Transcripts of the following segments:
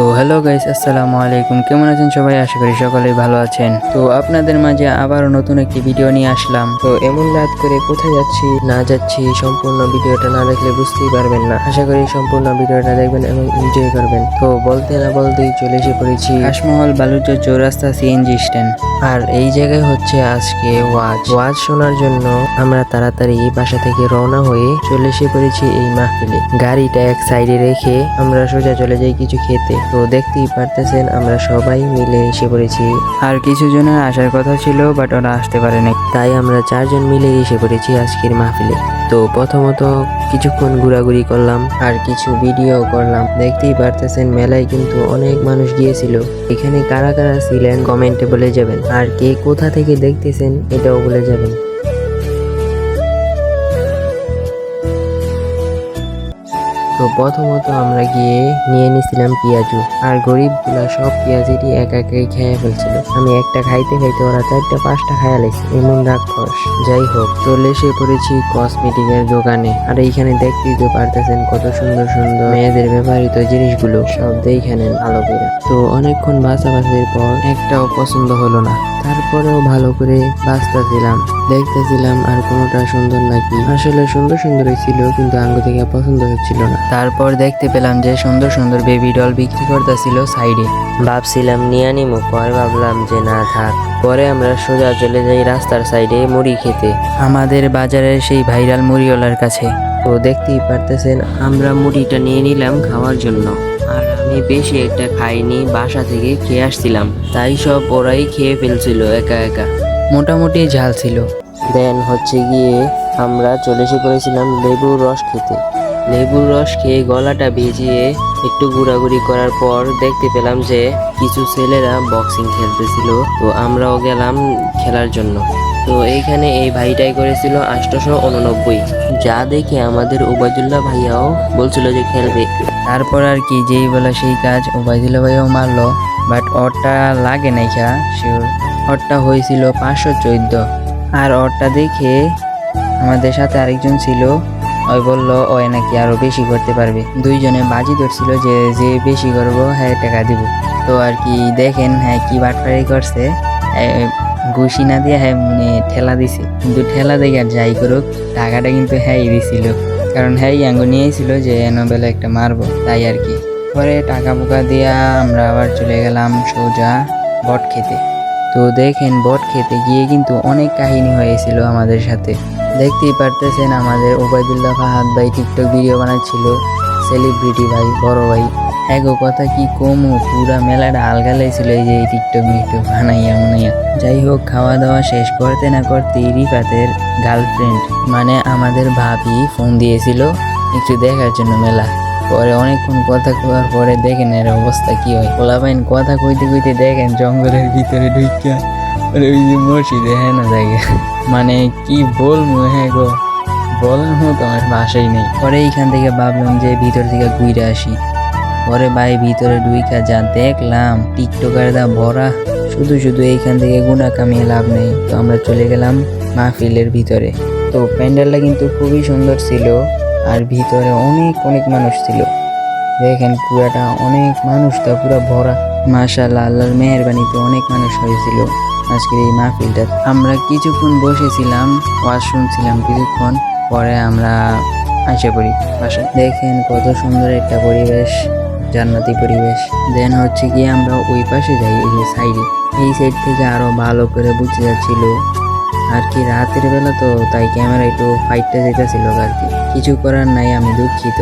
তো hello guys আসসালামু আলাইকুম। কেমন আছেন সবাই? আশা করি সকলেই ভালো আছেন। তো আপনাদের মাঝে আবারও নতুন একটি ভিডিও নিয়ে আসলাম। তো এমন রাত করে কোথায় যাচ্ছি, না যাচ্ছি, সম্পূর্ণ ভিডিওটা না দেখলে বুঝতেই পারবেন না। আশা করি সম্পূর্ণ ভিডিওটা দেখবেন এবং এনজয় করবেন। তো বলতে না বলতেই চলে এসে পড়েছি কাশমহল বালুচর চৌরাস্তা সিএনজি স্ট্যান্ড আর এই জায়গায় হচ্ছে আজকে ওয়াজ। ওয়াজ শোনার জন্য আমরা তাড়াতাড়ি বাসা থেকে রওনা হয়ে চলে এসে পড়েছি এই মাহফিলে। গাড়িটা এক সাইডে রেখে আমরা সোজা চলে যাই কিছু খেতে। তো দেখতেই পারতেছেন আমরা সবাই মিলে এসে পড়েছি। আর কিছু জনের আসার কথা ছিল বাট ওরা আসতে পারেনি। তাই আমরা চারজন মিলে এসে পড়েছি আজকের মাহফিলে। তো প্রথমত কিছুক্ষণ ঘোরাঘুরি করলাম আর কিছু ভিডিও করলাম। দেখতেই পারতেছেন মেলায় কিন্তু অনেক মানুষ গিয়েছিল। এখানে কারা কারা ছিলেন কমেন্টে বলে যাবেন। আর কে কোথা থেকে দেখতেছেন এটাও বলে যাবেন। তো প্রথমত আমরা গিয়ে নিয়ে নিছিলাম পেঁয়াজু। আর গরিবগুলা সব পেঁয়াজেরই এক একাই খেয়ে ফেলছিল। আমি একটা খাইতে খাইতে ওরা চারটা, পাঁচটা খাইয়া লাইছে। এমন রাক্ষস। যাই হোক, চলে এসে পড়েছি কসমেটিকের দোকানে। আর এইখানে দেখতেই তো পারতেছেন কত সুন্দর সুন্দর মেয়েদের ব্যবহৃত জিনিসগুলো। সব দেখেন ভালো করে তো অনেকক্ষণ বাছাবাছির পর একটাও পছন্দ হলো না। তারপরেও ভালো করে বাঁচতেছিলাম দেখতেছিলাম আর কোনোটা সুন্দর নাকি। আসলে সুন্দর সুন্দরই ছিল, কিন্তু আঙ্গ থেকে পছন্দ হচ্ছিল না। তারপর দেখতে পেলাম যে সুন্দর সুন্দর বেবি ডল বিক্রি করতেছিল সাইডে ভাবছিলাম, নিয়ে নিমো পরে ভাবলাম যে, না, থাক। পরে আমরা সোজা চলে যাই রাস্তার সাইডে মুড়ি খেতে। আমাদের বাজারের সেই ভাইরাল মুড়িওয়ালার কাছে। তো দেখতেই পারতেছেন, আমরা মুড়িটা নিয়ে নিলাম খাওয়ার জন্য। আর আমি বেশি একটা খাইনি বাসা থেকে খেয়ে আসছিলাম। তাই সব ওরাই খেয়ে ফেলছিল একা একা। মোটামুটি ঝাল ছিল। দেন হচ্ছে গিয়ে আমরা চলে এসে পড়েছিলাম লেবুর রস খেতে। লেবুর রস খেয়ে গলাটা ভিজিয়ে একটু ঘোরাঘুরি করার পর দেখতে পেলাম যে কিছু ছেলেরা বক্সিং খেলতেছিল। তো আমরাও গেলাম খেলার জন্য। তো এইখানে এই ভাইটাই করেছিল আষ্টশো উননব্বই। যা দেখে আমাদের ওবায়দুল্লাহ ভাইয়াও বলছিল যে খেলবে। তারপর আর কি, যেই বলা সেই কাজ ওবায়দুল্লা ভাইয়াও মারলো বাট ওরটা লাগে নাই খা শিওর ওরটা হয়েছিল পাঁচশো চোদ্দ। আর ওরটা দেখে আমাদের সাথে আরেকজন ছিল, ওই বলল, ওই নাকি আরও বেশি করতে পারবে। দুইজনে বাজি ধরছিল যে যে বেশি করব হ্যাঁ টাকা দিব। তো আর কি দেখেন হ্যাঁ কি বাটফারি করছে। ঘুষি না দিয়ে হ্যাঁ মানে ঠেলা দিছে। কিন্তু ঠেলা দেখে আর যাই করুক, টাকাটা কিন্তু হ্যাঁ দিছিল। কারণ হ্যাঁ আঙ্গু নিয়েছিল যে এনবেলা একটা মারবো, তাই আর কি। পরে টাকা পোকা দিয়া আমরা আবার চলে গেলাম সোজা বট খেতে। তো দেখেন, বট খেতে গিয়ে কিন্তু অনেক কাহিনী হয়েছিল আমাদের সাথে। দেখতেই পারতেছেন আমাদের ওবায়দুল্লাহ ফাহাদ ভাই টিকটক ভিডিও বানাচ্ছিল। সেলিব্রিটি ভাই, বড় ভাই। এগো, কথা কি কমু? পুরা মেলাটা আলগা লাগছিল এই যে এই টিকটক মিকটক বানাইয়া মনাইয়া। যাই হোক খাওয়া দাওয়া শেষ করতে না করতেই রিফাতের গার্লফ্রেন্ড মানে আমাদের ভাবি, ফোন দিয়েছিল একটু দেখার জন্য মেলা। পরে অনেকক্ষণ কথা কওয়ার পরে দেখেন এর অবস্থা কি হয়। পোলাপাইন কথা কইতে কইতে দেখেন জঙ্গলের ভিতরে ঢুকিয়া ওই যে মসজিদে হ্যাঁ না জায়গা? মানে কি বলব হ্যাঁ গো? বলার মতো আমার ভাষাই নেই। পরে এইখান থেকে ভাবলাম যে ভিতর থেকে ঘুরে আসি। পরে ভাই ভিতরে ঢুইকা যা দেখলাম। টিকটকারদা ভরা। শুধু শুধু এইখান থেকে গুণা কামিয়ে লাভ নেই। তো আমরা চলে গেলাম মাহফিলের ভিতরে। তো প্যান্ডেলটা কিন্তু খুবই সুন্দর ছিল আর ভিতরে অনেক অনেক মানুষ ছিল। দেখেন পুরাটা অনেক মানুষ তো পুরা ভরা। মাশাল্লাহ আল্লাহর মেহরবানিতে অনেক মানুষ হয়েছিল আজকের এই মাহফিলটা। আমরা কিছুক্ষণ বসেছিলাম, ওয়াজ শুনছিলাম কিছুক্ষণ, পরে আমরা আসে পড়ি। বাসায় দেখেন কত সুন্দর একটা পরিবেশ। জান্নাতি পরিবেশ। দেন হচ্ছে গিয়ে আমরা ওই পাশে যাই, এই যে সাইডে এই সাইড থেকে আরও ভালো করে বুঝতে যাচ্ছিল। আর কি, রাতের বেলা তো তাই ক্যামেরা একটু ফাইটটা যেতেছিল আর কি। কিছু করার নাই, আমি দুঃখিত।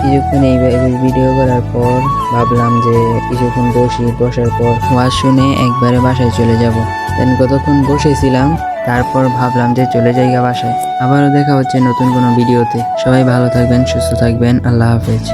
কিছুক্ষণ এই ভিডিও করার পর ভাবলাম যে কিছুক্ষণ বসি, বসার পর ওয়াজ শুনে একবারে বাসায় চলে যাব। দেন কতক্ষণ বসেছিলাম, তারপর ভাবলাম যে চলে যাই বাসায়। আবারও দেখা হচ্ছে নতুন কোনো ভিডিওতে সবাই ভালো থাকবেন, সুস্থ থাকবেন, আল্লাহ হাফেজ।